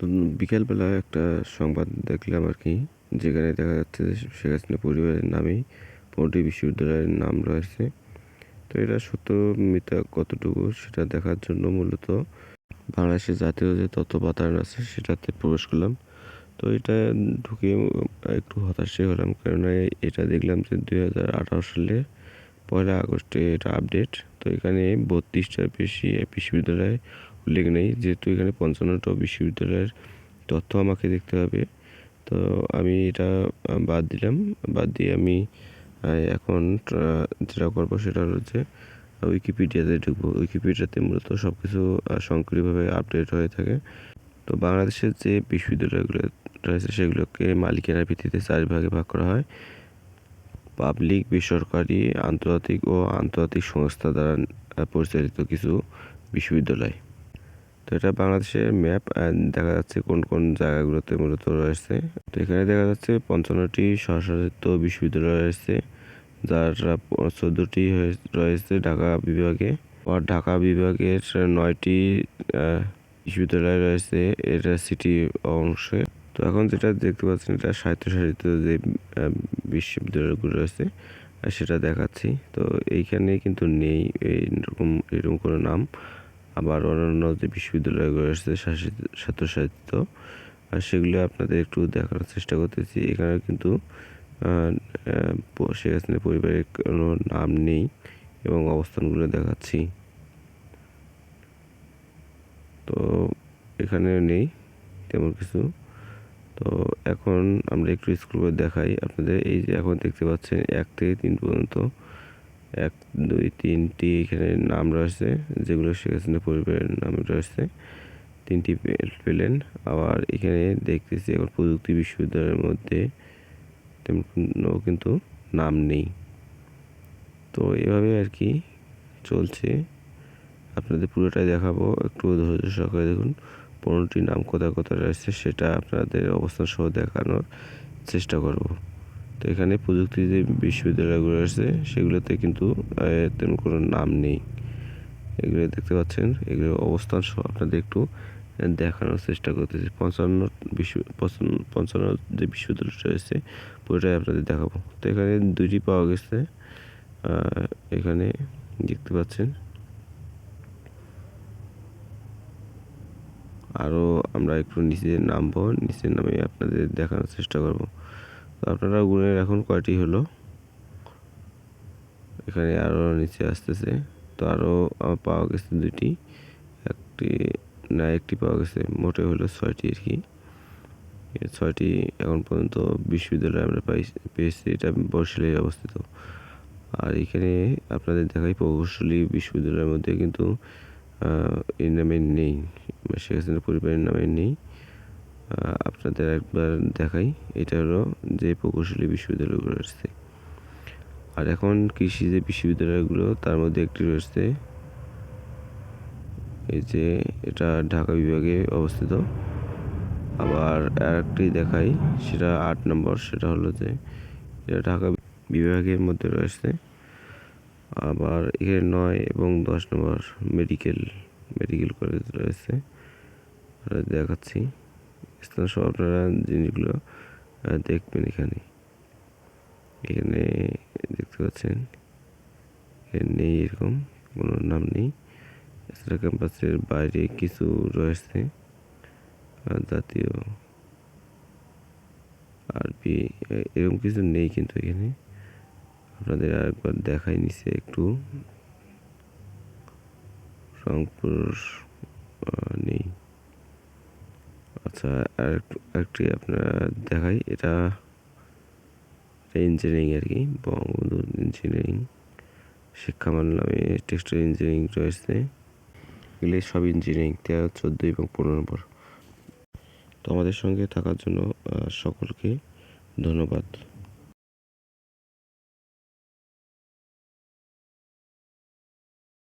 তো বিকেলবেলা একটা সংবাদ দেখলাম আর কি, যেখানে দেখা যাচ্ছে যে শেখ হাসিনা পরিবারের নামেই পনেরোটি বিশ্ববিদ্যালয়ের নাম রয়েছে। তো এটা সত্য মিথ্যা কতটুকু সেটা দেখার জন্য মূলত বাংলাদেশের জাতীয় যে তথ্য পাতান আছে সেটাতে প্রবেশ করলাম। তো এটা ঢুকে একটু হতাশই হলাম, কেননা এটা দেখলাম যে দুই হাজার আঠারো সালে পয়লা আগস্টে এটা আপডেট তো এখানে বত্রিশটার বেশি বিশ্ববিদ্যালয় উল্লেখ নেই, যেহেতু এখানে পঞ্চান্নটা বিশ্ববিদ্যালয়ের তথ্য আমাকে দেখতে হবে। তো আমি এটা বাদ দিলাম। বাদ দিয়ে আমি এখন যেটা করব সেটা হচ্ছে উইকিপিডিয়াতে ঢুকবো। উইকিপিডিয়াতে মূলত সব কিছু সংকীর্ণভাবে আপডেট হয়ে থাকে। তো বাংলাদেশের যে বিশ্ববিদ্যালয়গুলো রয়েছে, সেগুলোকে মালিকানার ভিত্তিতে চার ভাগে ভাগ করা হয়। পাবলিক, বেসরকারি, আন্তর্জাতিক ও আন্তর্জাতিক সংস্থা দ্বারা পরিচালিত কিছু বিশ্ববিদ্যালয়। তো এটা বাংলাদেশের ম্যাপ দেখা যাচ্ছে কোন কোন জায়গাগুলোতে মূলত রয়েছে। তো এখানে দেখা যাচ্ছে পঞ্চান্নটি স্বশাসিত বিশ্ববিদ্যালয় রয়েছে, যার চোদ্দোটি রয়েছে ঢাকা বিভাগে। আর ঢাকা বিভাগের নয়টি বিশ্ববিদ্যালয় রয়েছে, এটা সিটি অংশে। তো এখন যেটা দেখতে পাচ্ছেন, এটা স্বায়ত্তশাসিত যে বিশ্ববিদ্যালয়গুলো রয়েছে, সেটা দেখাচ্ছি। তো এইখানে কিন্তু নেই এইরকম এরকম কোনো নাম। আবার অন্যান্য যে বিশ্ববিদ্যালয়গুলো রয়েছে, শাসিত স্বায়ত্তশাসিত আর সেগুলো আপনাদের একটু দেখানোর চেষ্টা করতেছি। এখানে কিন্তু শেখ হাসিনা পরিবারের কোনো নাম নেই এবং অবস্থানগুলো দেখাচ্ছি। তো এখানে নেই তেমন কিছু। তো এখন আমরা একটু স্কুল দেখাই। আপনাদের এই যে এখন দেখতে পাচ্ছেন, এক থেকে তিন পর্যন্ত এক, দুই, তিনটি এখানে নাম রয়েছে, যেগুলো শেখ হাসিনা পরিবারের নাম রয়েছে। তিনটি পেলেন। আবার এখানে দেখতেছি এখন প্রযুক্তি বিশ্ববিদ্যালয়ের মধ্যে তেমন কোনো কিন্তু নাম নেই। তো এভাবে আর কি চলছে। আপনাদের পুরোটাই দেখাবো। একটু ধৈর্য সহকারে দেখুন, পনেরোটি নাম কোথায় কোথায় রয়েছে সেটা আপনাদের অবস্থান সহ দেখানোর চেষ্টা করব। তো এখানে প্রযুক্তি যে বিশ্ববিদ্যালয়গুলো আছে, সেগুলোতে কিন্তু তেমন কোনো নাম নেই। এগুলো দেখতে পাচ্ছেন, এগুলোর অবস্থান সহ আপনাদের একটু দেখানোর চেষ্টা করতেছি। পঞ্চান্ন বিশ্ব পঞ্চান্ন যে বিশ্ববিদ্যালয় রয়েছে, পুরোটাই আপনাদের দেখাবো। তো এখানে দুইটি পাওয়া গেছে এখানে দেখতে পাচ্ছেন। আরও আমরা একটু নিচে নামবো নিচে নামে আপনাদের দেখানোর চেষ্টা করব। আপনারা গুণের এখন কয়টি হলো? এখানে আরও নিচে আসতেছে। তো আরও পাওয়া গেছে দুইটি। একটি, না, একটি পাওয়া গেছে। মোটে হলো ছয়টি আর কি। ছয়টি এখন পর্যন্ত বিশ্ববিদ্যালয়ে আমরা পাই, পেয়েছি। এটা বর্ষালে অবস্থিত। আর এখানে আপনাদের দেখাই প্রকৌশলী বিশ্ববিদ্যালয়ের মধ্যে কিন্তু এর নামে নেই। শেখ হাসিনার পরিবারের নামে নেই। আপনাদের একবার দেখাই। এটা হলো যে প্রকৌশলী বিশ্ববিদ্যালয়গুলো রয়েছে। আর এখন কৃষি যে বিশ্ববিদ্যালয়গুলো, তার মধ্যে একটি রয়েছে এই যে এটা ঢাকা বিভাগে অবস্থিত। আবার আরেকটি দেখাই, সেটা আট নম্বর, সেটা হলো যে এটা ঢাকা বিভাগের মধ্যে রয়েছে। আবার এখানে নয় এবং দশ নম্বর মেডিকেল মেডিকেল কলেজ রয়েছে। দেখাচ্ছি। স্থান সব আপনারা জিনিসগুলো দেখবেন এখানে। এখানে দেখতে পাচ্ছেন নেই এরকম, কোনো নাম নেই। এছাড়া ক্যাম্পাসের বাইরে কিছু রয়েছে জাতীয় আরবি এরকম কিছু নেই কিন্তু এখানে। আপনাদের আরেকবার দেখাই নিছে একটু। রংপুর নেই। আচ্ছা আর একটি আপনার দেখাই। এটা ইঞ্জিনিয়ারিং আর কি বঙ্গবন্ধু ইঞ্জিনিয়ারিং শিক্ষামান নামে টেক্সটাইল ইঞ্জিনিয়ারিং রয়েছে। এগুলি সব ইঞ্জিনিয়ারিং তেরো, চোদ্দ এবং পনেরো নম্বর। তো আমাদের সঙ্গে থাকার জন্য সকলকে ধন্যবাদ।